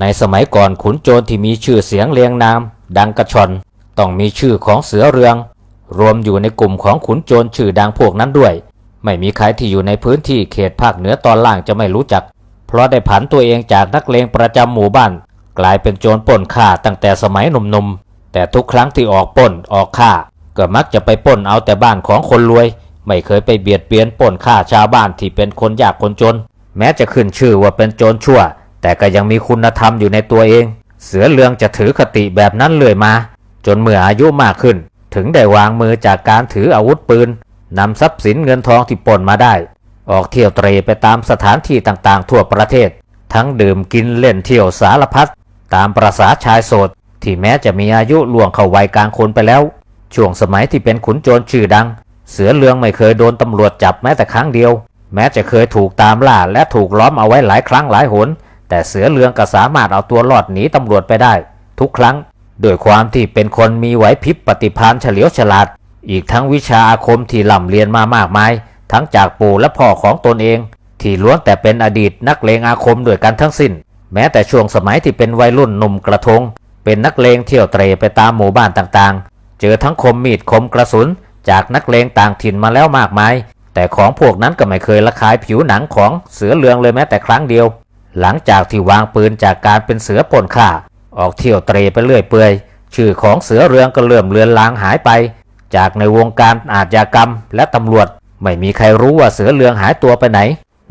ในสมัยก่อนขุนโจรที่มีชื่อเสียงเรียงนาม ดังกระชอนต้องมีชื่อของเสือเรือง รวมอยู่ในกลุ่มของขุนโจรชื่อดังพวกนั้นด้วย ไม่มีใครที่อยู่ในพื้นที่เขตภาคเหนือตอนล่างจะไม่รู้จัก เพราะได้ผันตัวเองจากนักเลงประจำหมู่บ้าน กลายเป็นโจรปล้นฆ่าตั้งแต่สมัยหนุ่มๆแต่ทุกครั้งที่ออกปล้นออกฆ่า ก็มักจะไปปล้นเอาแต่บ้านของคนรวย ไม่เคยไปเบียดเบียนปล้นฆ่าชาวบ้านที่เป็นคนยากคนจน แม้จะขึ้นชื่อว่าเป็นโจรชั่ว แต่ก็ยังมีคุณธรรมอยู่ในตัวเอง เสือเลืองจะถือคติแบบนั้นเลยมา จนเมื่ออายุมากขึ้น ถึงได้วางมือจากการถืออาวุธปืนนำทรัพย์สินเงินทองที่ปล้นมาได้ ออกเที่ยวเตรไปตามสถานที่ต่างๆ ทั่วประเทศ ทั้งดื่มกินเล่นเที่ยวสารพัดตามประษาชายโสดที่แม้จะมีอายุล่วงเข้าวัยกลางคนไปแล้ว ช่วงสมัยที่เป็นขุนโจรชื่อดัง เสือเลืองไม่เคยโดนตำรวจจับแม้แต่ครั้งเดียว แม้จะเคยถูกตามล่าและถูกล้อมเอาไว้หลายครั้งหลายหน แต่เสือเหลืองก็สามารถเอาตัวรอดหนีตำรวจไปได้ ทุกครั้งด้วยความที่เป็นคนมีไหวพริบปฏิภาณเฉลียวฉลาด อีกทั้งวิชาอาคมที่ล่ำเรียนมามากมาย ทั้งจากปู่และพ่อของตนเอง ที่ล้วนแต่เป็นอดีตนักเลงอาคมด้วยกันทั้งสิ้น แม้แต่ช่วงสมัยที่เป็นวัยรุ่นหนุ่มกระทง เป็นนักเลงเที่ยวเตรไปตามหมู่บ้านต่างๆ เจอทั้งคมมีดคมกระสุน จากนักเลงต่างถิ่นมาแล้วมากมาย แต่ของพวกนั้นก็ไม่เคยละคายผิวหนังของเสือเหลืองเลยแม้แต่ครั้งเดียว หลังจากที่วางปืนจากการเป็นเสือป่นข่า ออกเที่ยวเตรไปเรื่อยเปื่อย ชื่อของเสือเรืองก็เลื่อมเลือนลางหายไป จากในวงการอาชญากรรมและตำรวจ ไม่มีใครรู้ว่าเสือเรืองหายตัวไปไหน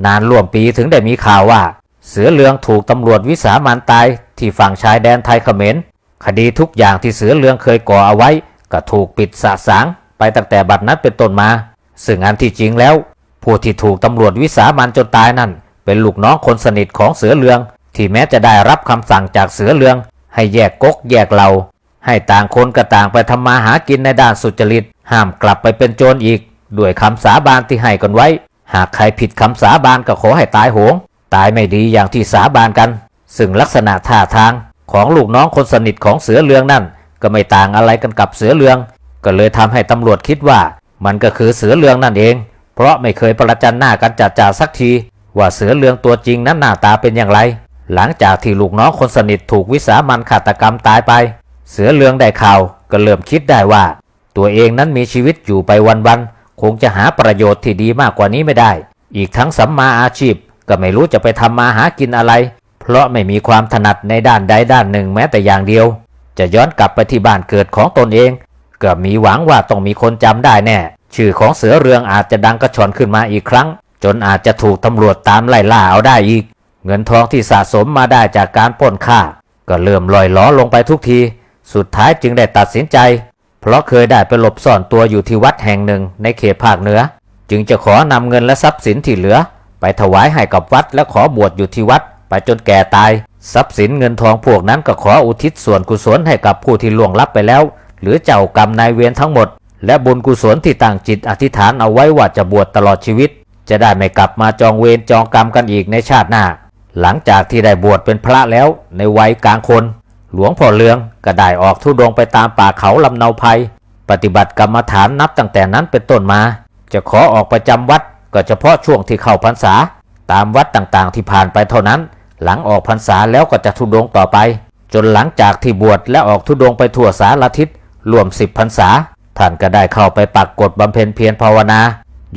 นานร่วมปีถึงได้มีข่าวว่า เสือเรืองถูกตำรวจวิสามันตายที่ฝั่งชายแดนไทยเขมรคดีทุกอย่างที่เสือเรืองเคยก่อเอาไว้ ก็ถูกปิดสะสางไปตั้งแต่บัดนั้นเป็นต้นมา ซึ่งอันที่จริงแล้ว ผู้ที่ถูกตำรวจวิสามันจนตายนั่น เป็นลูกน้องคนสนิทของเสือเรือง ที่แม้จะได้รับคำสั่งจากเสือเรือง ให้แยกก๊กแยกเหล่าให้ต่างคนก็ต่างไปทำมาหากินในด้านสุจริต ห้ามกลับไปเป็นโจรอีก ด้วยคำสาบานที่ให้กันไว้ หากใครผิดคำสาบานก็ขอให้ตายโหง ตายไม่ดีอย่างที่สาบานกัน ซึ่งลักษณะท่าทางของลูกน้องคนสนิทของเสือเรืองนั่น ก็ไม่ต่างอะไรกันกับเสือเรือง ก็เลยทำให้ตำรวจคิดว่า มันก็คือเสือเรืองนั่นเอง เพราะไม่เคยประจันหน้ากันจัดจ่าสักที ว่าเสือเรืองตัวจริงนั้นหน้าตาเป็นอย่างไร หลังจากที่ลูกน้องคนสนิทถูกวิสามันฆาตกรรมตายไป เสือเรืองได้ข่าวก็เริ่มคิดได้ว่า ตัวเองนั้นมีชีวิตอยู่ไปวันๆคงจะหาประโยชน์ที่ดีมากกว่านี้ไม่ได้ อีกทั้งสัมมาอาชีพก็ไม่รู้จะไปทำมาหากินอะไร เพราะไม่มีความถนัดในด้านใดด้านหนึ่งแม้แต่อย่างเดียว จะย้อนกลับไปที่บ้านเกิดของตนเอง ก็มีหวังว่าต้องมีคนจำได้แน่ ชื่อของเสือเรืองอาจจะดังกระชอนขึ้นมาอีกครั้ง จนอาจจะถูกตำรวจตามไล่ล่าเอาได้อีก เงินทองที่สะสมมาได้จากการปล้นฆ่า ก็เริ่มลอยล้อลงไปทุกที สุดท้ายจึงได้ตัดสินใจ เพราะเคยได้ไปหลบซ่อนตัวอยู่ที่วัดแห่งหนึ่งในเขตภาคเหนือ จึงจะขอนำเงินและทรัพย์สินที่เหลือ ไปถวายให้กับวัดและขอบวชอยู่ที่วัด ไปจนแก่ตาย ทรัพย์สินเงินทองพวกนั้นก็ขออุทิศส่วนกุศลให้กับผู้ที่ล่วงลับไปแล้ว หรือเจ้ากรรมนายเวรทั้งหมด และบุญกุศลที่ตั้งจิตอธิษฐานเอาไว้ว่าจะบวชตลอดชีวิต จะได้ไม่กลับมาจองเวรจองกรรมกันอีกในชาติหน้า หลังจากที่ได้บวชเป็นพระแล้วในวัยกลางคน หลวงพ่อเลืองก็ได้ออกทุดงไปตามป่าเขาลำเนาภัย ปฏิบัติกรรมฐานนับตั้งแต่นั้นเป็นต้นมา จะขอออกประจำวัดก็เฉพาะช่วงที่เข้าพรรษา ตามวัดต่างๆที่ผ่านไปเท่านั้น หลังออกพรรษาแล้วก็จะทุดงต่อไป จนหลังจากที่บวชและออกทุดงไปทั่วสารทิศรวมสิบพรรษาท่านก็ได้เข้าไปปักกฎบำเพ็ญเพียรภาวนา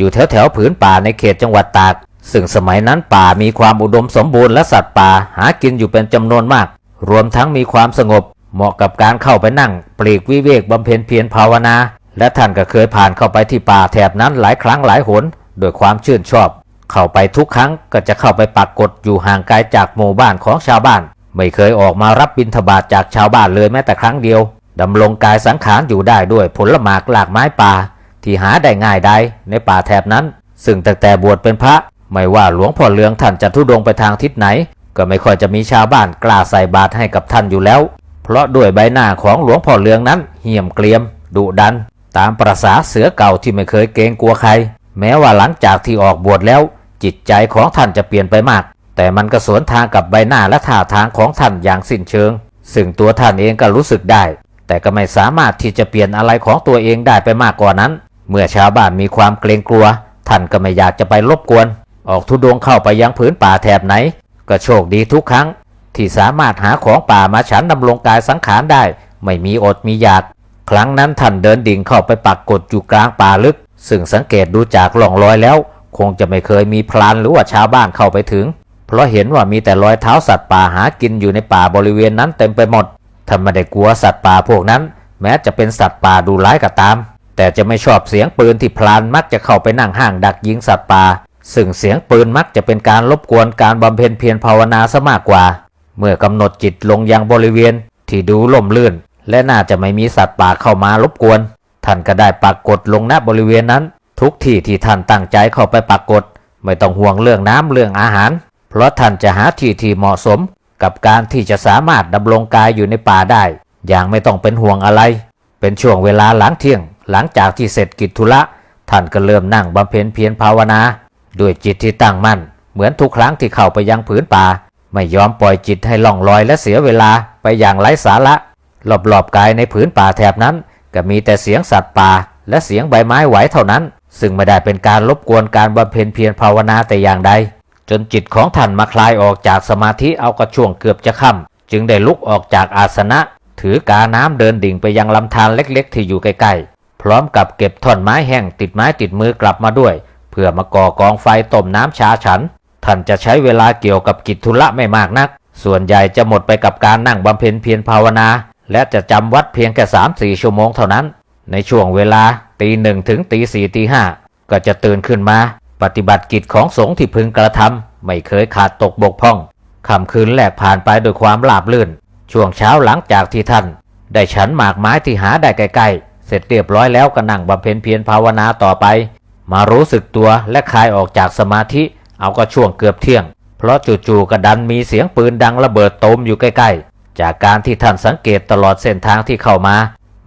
อยู่แถวแถวผืนป่าในเขตจังหวัดตาก ซึ่งสมัยนั้นป่ามีความอุดมสมบูรณ์และสัตว์ป่าหากินอยู่เป็นจำนวนมาก รวมทั้งมีความสงบ เหมาะกับการเข้าไปนั่ง ปลีกวิเวกบำเพ็ญเพียรภาวนา และท่านก็เคยผ่านเข้าไปที่ป่าแถบนั้นหลายครั้งหลายหนโดวยความชื่นชอบ เข้าไปทุกครั้งก็จะเข้าไปปักกฎอยู่ห่างไกลจากหมู่บ้านของชาวบ้าน ไม่เคยออกมารับบิณฑบาตจากชาวบ้านเลยแม้แต่ครั้งเดียวดำรงกายสังขารอยู่ได้ด้วยผลหมากหลากไม้ป่า ที่หาได้ง่ายใดในป่าแถบนั้น ซึ่งตั้งแต่บวชเป็นพระ ไม่ว่าหลวงพ่อเลืองท่านจะทุดงไปทางทิศไหน ก็ไม่ค่อยจะมีชาวบ้านกล้าใส่บาตรให้กับท่านอยู่แล้ว เพราะด้วยใบหน้าของหลวงพ่อเลืองนั้นเหี้ยมเกรียม ดุดัน ตามประษาเสือเก่าที่ไม่เคยเกรงกลัวใคร แม้ว่าหลังจากที่ออกบวชแล้ว จิตใจของท่านจะเปลี่ยนไปมาก แต่มันก็สวนทางกับใบหน้าและท่าทางของท่านอย่างสิ้นเชิง ซึ่งตัวท่านเองก็รู้สึกได้แต่ก็ไม่สามารถที่จะเปลี่ยนอะไรของตัวเองได้ไปมากกว่านั้น เมื่อชาวบ้านมีความเกรงกลัว ท่านก็ไม่อยากจะไปรบกวน ออกทุดงเข้าไปยังผืนป่าแถบไหน ก็โชคดีทุกครั้ง ที่สามารถหาของป่ามาฉันดำรงกายสังขารได้ ไม่มีอดมีอยาก ครั้งนั้นท่านเดินดิ่งเข้าไปปักกดอยู่กลางป่าลึก ซึ่งสังเกตดูจากร่องรอยแล้ว คงจะไม่เคยมีพลานหรือว่าชาวบ้านเข้าไปถึง เพราะเห็นว่ามีแต่รอยเท้าสัตว์ป่าหากินอยู่ในป่าบริเวณนั้นเต็มไปหมดท่านไม่ได้กลัวสัตว์ป่าพวกนั้น แม้จะเป็นสัตว์ป่าดูร้ายก็ตาม แต่จะไม่ชอบเสียงปืนที่พลานมักจะเข้าไปนั่งห้างดักยิงสัตว์ป่าซึ่งเสียงปืนมักจะเป็นการรบกวนการบำเพ็ญเพียรภาวนาซะมากกว่า เมื่อกำหนดจิตลงยังบริเวณ ที่ดูล่มลื่น และน่าจะไม่มีสัตว์ป่าเข้ามารบกวน ท่านก็ได้ปักกดลงณบริเวณนั้น ทุกที่ที่ท่านตั้งใจเข้าไปปักกดไม่ต้องห่วงเรื่องน้ำเรื่องอาหาร เพราะท่านจะหาที่ที่เหมาะสม กับการที่จะสามารถดำรงกายอยู่ในป่าได้ อย่างไม่ต้องเป็นห่วงอะไร เป็นช่วงเวลาหลังเที่ยง หลังจากที่เสร็จกิจธุระท่านก็เริ่มนั่งบำเพ็ญเพียรภาวนาด้วยจิตที่ตั้งมั่น เหมือนทุกครั้งที่เข้าไปยังผืนป่า ไม่ยอมปล่อยจิตให้ล่องลอยและเสียเวลาไปอย่างไร้สาระรอบๆกายในผืนป่าแถบนั้น ก็มีแต่เสียงสัตว์ป่า และเสียงใบไม้ไหวเท่านั้น ซึ่งไม่ได้เป็นการรบกวนการบำเพ็ญเพียรภาวนาแต่อย่างใด จนจิตของท่านมาคลายออกจากสมาธิเอากระช่วงเกือบจะค่ำจึงได้ลุกออกจากอาสนะ ถือกาน้ำเดินดิ่งไปยังลำธารเล็กๆ ที่อยู่ใกล้ๆ พร้อมกับเก็บท่อนไม้แห้งติดไม้ติดมือกลับมาด้วย เพื่อมาก่อกองไฟต้มน้ำชาฉัน ท่านจะใช้เวลาเกี่ยวกับกิจธุระไม่มากนัก ส่วนใหญ่จะหมดไปกับการนั่งบำเพ็ญเพียรภาวนา และจะจำวัดเพียงแค่สามสี่ชั่วโมงเท่านั้น ในช่วงเวลาตีหนึ่งถึงตีสี่ตีห้าก็จะตื่นขึ้นมา ปฏิบัติกิจของสงฆ์ที่พึงกระทำไม่เคยขาดตกบกพร่องค่ำคืนแรกผ่านไปด้วยความราบรื่น ช่วงเช้าหลังจากที่ท่าน ได้ฉันหมากไม้ที่หาได้ใกล้ๆ เสร็จเรียบร้อยแล้วก็นั่งบำเพ็ญเพียรภาวนาต่อไป มารู้สึกตัวและคลายออกจากสมาธิเอาก็ช่วงเกือบเที่ยง เพราะจู่ๆกระดันมีเสียงปืนดังระเบิดโตมอยู่ใกล้ๆ จากการที่ท่านสังเกตตลอดเส้นทางที่เข้ามา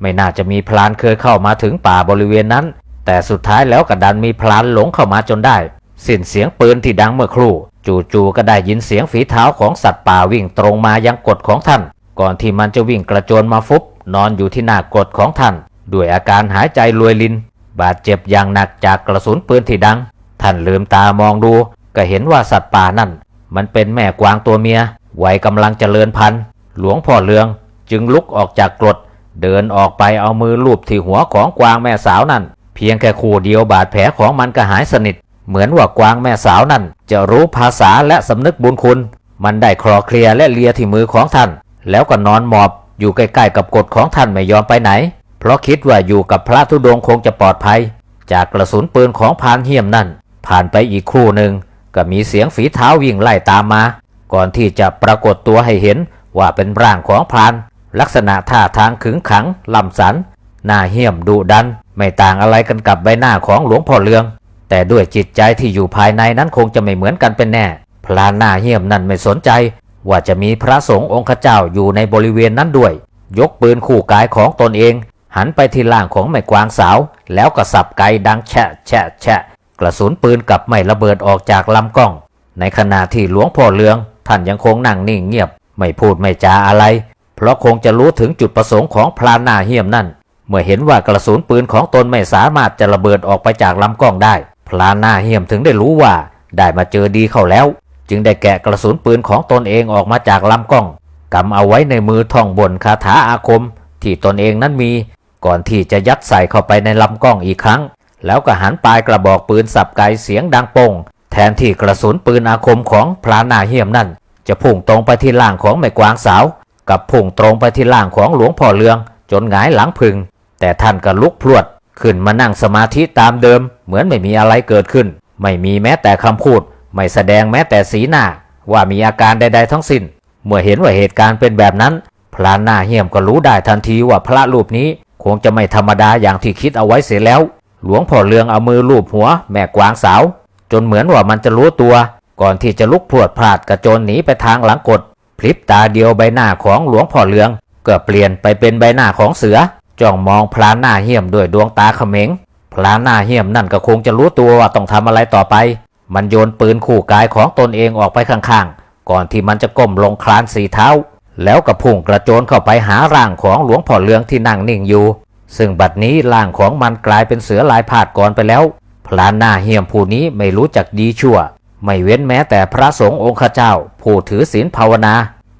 ไม่น่าจะมีพลานเคยเข้ามาถึงป่าบริเวณนั้น แต่สุดท้ายแล้วกระดันมีพลานหลงเข้ามาจนได้ สิ้นเสียงปืนที่ดังเมื่อครู่ จู่ๆก็ได้ยินเสียงฝีเท้าของสัตว์ป่าวิ่งตรงมายังกดของท่าน ก่อนที่มันจะวิ่งกระโจนมาฟุบนอนอยู่ที่หน้ากดของท่าน ด้วยอาการหายใจรวยลิน บาดเจ็บอย่างหนักจากกระสุนปืนที่ดัง ท่านลืมตามองดู ก็เห็นว่าสัตว์ป่านั่น มันเป็นแม่กวางตัวเมียวัยกำลังเจริญพันธุ์ หลวงพ่อเลืองจึงลุกออกจากกรด เดินออกไปเอามือลูบที่หัวของกวางแม่สาวนั่น เพียงแค่คู่เดียวบาดแผลของมันก็หายสนิท เหมือนว่ากวางแม่สาวนั่น จะรู้ภาษาและสำนึกบุญคุณ มันได้คลอเคลียร์และเลียที่มือของท่าน แล้วก็นอนหมอบอยู่ใกล้ๆกับกดของท่านไม่ยอมไปไหน เพราะคิดว่าอยู่กับพระธุดงค์คงจะปลอดภัย จากกระสุนปืนของพานเฮียมนั่น ผ่านไปอีกครู่หนึ่งก็มีเสียงฝีเท้าวิ่งไล่ตามมา ก่อนที่จะปรากฏตัวให้เห็นว่าเป็นร่างของพรานลักษณะท่าทางขึงขังลำสัน หน้าเหี้ยมดุดัน ไม่ต่างอะไรกันกับใบหน้าของหลวงพ่อเลือง แต่ด้วยจิตใจที่อยู่ภายในนั้นคงจะไม่เหมือนกันเป็นแน่ พลานหน้าเหี้ยมนั่นไม่สนใจ ว่าจะมีพระสงฆ์องค์เจ้าอยู่ในบริเวณนั้นด้วย ยกปืนคู่กายของตนเอง หันไปที่ล่างของแม่กวางสาว แล้วก็สับไกดังแฉะแฉะแฉะกระสุนปืนกลับไม่ระเบิดออกจากลำกล้อง ในขณะที่หลวงพ่อเลือง ท่านยังคงนั่งนิ่งเงียบ ไม่พูดไม่จาอะไร เพราะคงจะรู้ถึงจุดประสงค์ของพลานหน้าเหี้ยมนั่น เมื่อเห็นว่ากระสุนปืนของตนไม่สามารถจะระเบิดออกไปจากลำกล้องได้พลานหน้าเหี้ยมถึงได้รู้ว่าได้มาเจอดีเข้าแล้ว จึงได้แกะกระสุนปืนของตนเองออกมาจากลำกล้องกำเอาไว้ในมือท่องบนคาถาอาคม ที่ตนเองนั้นมี ก่อนที่จะยัดใส่เข้าไปในลำกล้องอีกครั้ง แล้วก็หันปลายกระบอกปืนสับไกเสียงดังโป่งแทนที่กระสุนปืนอาคมของพลานนาเหี้ยมนั่น จะพุ่งตรงไปที่ล่างของแม่กวางสาว กับพุ่งตรงไปที่ล่างของหลวงพ่อเลือง จนหงายหลังพึง แต่ท่านก็ลุกพรวด ขึ้นมานั่งสมาธิตามเดิม เหมือนไม่มีอะไรเกิดขึ้น ไม่มีแม้แต่คำพูด ไม่แสดงแม้แต่สีหน้า ว่ามีอาการใด ๆ ทั้งสิ้น เมื่อเห็นว่าเหตุการณ์เป็นแบบนั้นพลานนาเหี้ยมก็รู้ได้ทันทีว่าพระรูปนี้ คงจะไม่ธรรมดาอย่างที่คิดเอาไว้เสียแล้ว หลวงพ่อเลืองเอามือลูบหัวแม่กวางสาว จนเหมือนว่ามันจะรู้ตัว ก่อนที่จะลุกพรวดพลาดกระโจนหนีไปทางหลังกดพลิบตาเดียวใบหน้าของหลวงพ่อเลืองก็เปลี่ยนไปเป็นใบหน้าของเสือจ้องมองพลานหน้าเหี้ยมด้วยดวงตาเขม็งพลานหน้าเหี้ยมนั่นก็คงจะรู้ตัวว่าต้องทำอะไรต่อไป มันโยนปืนคู่กายของตนเองออกไปข้างๆ ก่อนที่มันจะก้มลงคลานสีเท้า แล้วก็พุ่งกระโจนเข้าไปหาร่างของหลวงพ่อเลืองที่นั่งนิ่งอยู่ ซึ่งบัดนี้ร่างของมันกลายเป็นเสือลายพาดก่อนไปแล้วพลานหน้าเหี้ยมผู้นี้ไม่รู้จักดีชั่ว ไม่เว้นแม้แต่พระสงฆ์องค์ข้าเจ้า ผู้ถือศีลภาวนา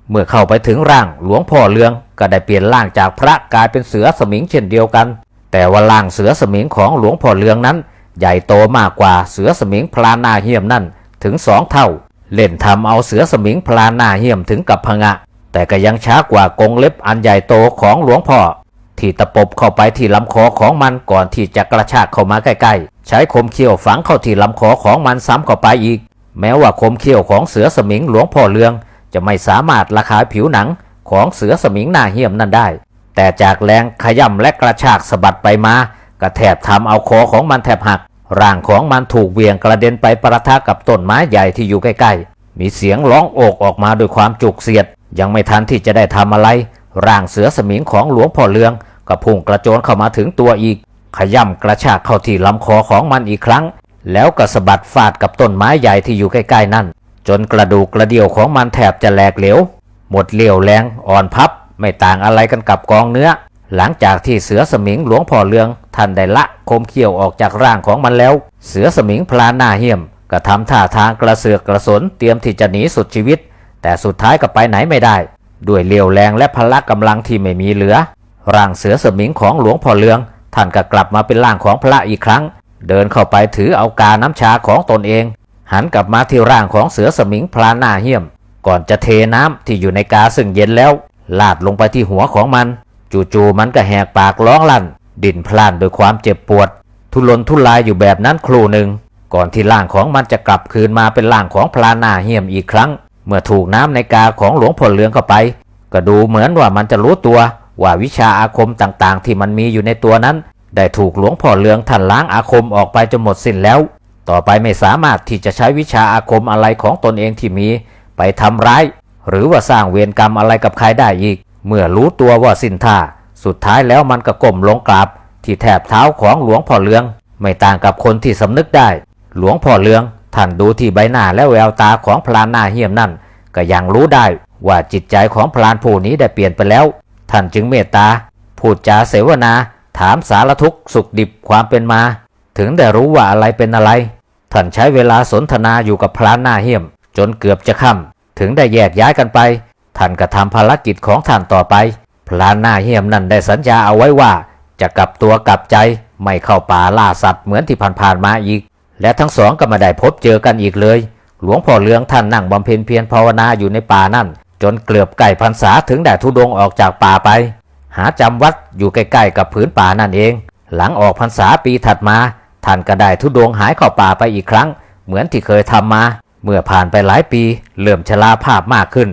เมื่อเข้าไปถึงร่างหลวงพ่อเลืองก็ได้เปลี่ยนร่างจากพระกลายเป็นเสือสมิงเช่นเดียวกัน แต่ว่าร่างเสือสมิงของหลวงพ่อเลืองนั้น ใหญ่โตมากกว่าเสือสมิงพลานาเหี่ยมนั่นถึงสองเท่า เล่นทำเอาเสือสมิงพลานาเหี่ยมถึงกับพงะ แต่ก็ยังช้ากว่ากงเล็บอันใหญ่โตของหลวงพ่อ ที่ตะปบเข้าไปที่ลำคอของมันก่อนที่จะกระชากเข้ามาใกล้ๆ ใช้คมเขี้ยวฝังเข้าที่ลำคอของมันซ้ำเข้าไปอีก แม้ว่าคมเขี้ยวของเสือสมิงหลวงพ่อเลือง จะไม่สามารถระคายผิวหนังของเสือสมิงหน้าเหี้ยมนั่นได้ แต่จากแรงขย่ำและกระชากสะบัดไปมาก็แทบทำเอาคอของมันแทบหักร่างของมันถูกเวียงกระเด็นไปประทะกับต้นไม้ใหญ่ที่อยู่ใกล้ๆ มีเสียงร้องโอกออกมาด้วยความจุกเสียด ยังไม่ทันที่จะได้ทำอะไร ร่างเสือสมิงของหลวงพ่อเลือง ก็พุ่งกระโจนเข้ามาถึงตัวอีก ขย่ำกระชากเข้าที่ลำคอของมันอีกครั้ง แล้วก็สะบัดฟาดกับต้นไม้ใหญ่ที่อยู่ใกล้ๆนั่น จนกระดูกกระเดี่ยวของมันแทบจะแหลกเหลว หมดเลี่ยวแรงอ่อนพับ ไม่ต่างอะไรกันกับกองเนื้อ หลังจากที่เสือสมิงหลวงพ่อเลืองท่านได้ละคมเขี้ยวออกจากร่างของมันแล้ว เสือสมิงพลานหน้าเหี้ยม ก็ทำท่าทางกระเสือกกระสนเตรียมที่จะหนีสุดชีวิต แต่สุดท้ายก็ไปไหนไม่ได้ ด้วยเลียวแรงและพละกำลังที่ไม่มีเหลือ ร่างเสือสมิงของหลวงพ่อเลือง ท่านก็กลับมาเป็นร่างของพระอีกครั้ง เดินเข้าไปถือเอากาน้ำชาของตนเอง หันกลับมาที่ร่างของเสือสมิงพลานหน้าเหี้ยม ก่อนจะเทน้ำที่อยู่ในกาซึ่งเย็นแล้ว ลาดลงไปที่หัวของมัน จู่ๆมันก็แหกปากร้องลั่น ดิ่นพล่านด้วยความเจ็บปวด ทุรนทุรายอยู่แบบนั้นครู่หนึ่ง ก่อนที่ร่างของมันจะกลับคืนมาเป็นร่างของพลานาเหี่ยมอีกครั้ง เมื่อถูกน้ำในกาของหลวงพ่อเลืองเข้าไป ก็ดูเหมือนว่ามันจะรู้ตัวว่าวิชาอาคมต่างๆ ที่มันมีอยู่ในตัวนั้น ได้ถูกหลวงพ่อเลืองท่านล้างอาคมออกไปจนหมดสิ้นแล้ว ต่อไปไม่สามารถที่จะใช้วิชาอาคมอะไรของตนเองที่มี ไปทำร้าย หรือว่าสร้างเวรกรรมอะไรกับใครได้อีก เมื่อรู้ตัวว่าสิ้นท่า สุดท้ายแล้วมันก็ก้มลงกราบที่แถบเท้าของหลวงพ่อเลือง ไม่ต่างกับคนที่สำนึกได้ หลวงพ่อเลืองท่านดูที่ใบหน้าและแววตาของพลานหน้าเหี้ยมนั่น ก็ยังรู้ได้ว่าจิตใจของพลานผู้นี้ได้เปลี่ยนไปแล้ว ท่านจึงเมตตาพูดจาเสวนา ถามสารทุกข์สุขดิบความเป็นมา ถึงได้รู้ว่าอะไรเป็นอะไร ท่านใช้เวลาสนทนาอยู่กับพลานหน้าเหี้ยม จนเกือบจะค่ำถึงได้แยกย้ายกันไป ท่านก็ทำภารกิจของท่านต่อไป พลานหน้าเหี้ยมนั่นได้สัญญาเอาไว้ว่า จะกลับตัวกลับใจไม่เข้าป่าล่าสัตว์เหมือนที่ผ่านๆมาอีก และทั้งสองก็ไม่ได้พบเจอกันอีกเลย หลวงพ่อเลืองท่านนั่งบำเพ็ญเพียรภาวนาอยู่ในป่านั่น จนเกือบไก่พรรษาถึงได้ทุดงออกจากป่าไป หาจำวัดอยู่ใกล้ๆกับผืนป่านั่นเอง หลังออกพรรษาปีถัดมา ท่านก็ได้ทุดงหายเข้าป่าไปอีกครั้ง เหมือนที่เคยทำมา เมื่อผ่านไปหลายปีเริ่มชราภาพมากขึ้น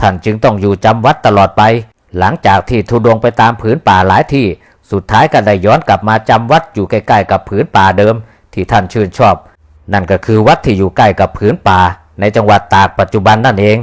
ท่านจึงต้องอยู่จำวัดตลอดไป หลังจากที่ทุดงไปตามผืนป่าหลายที่ สุดท้ายก็ได้ย้อนกลับมาจำวัดอยู่ใกล้ๆกับผืนป่าเดิม ที่ท่านชื่นชอบ นั่นก็คือวัดที่อยู่ใกล้กับผืนป่าในจังหวัดตากปัจจุบันนั่นเอง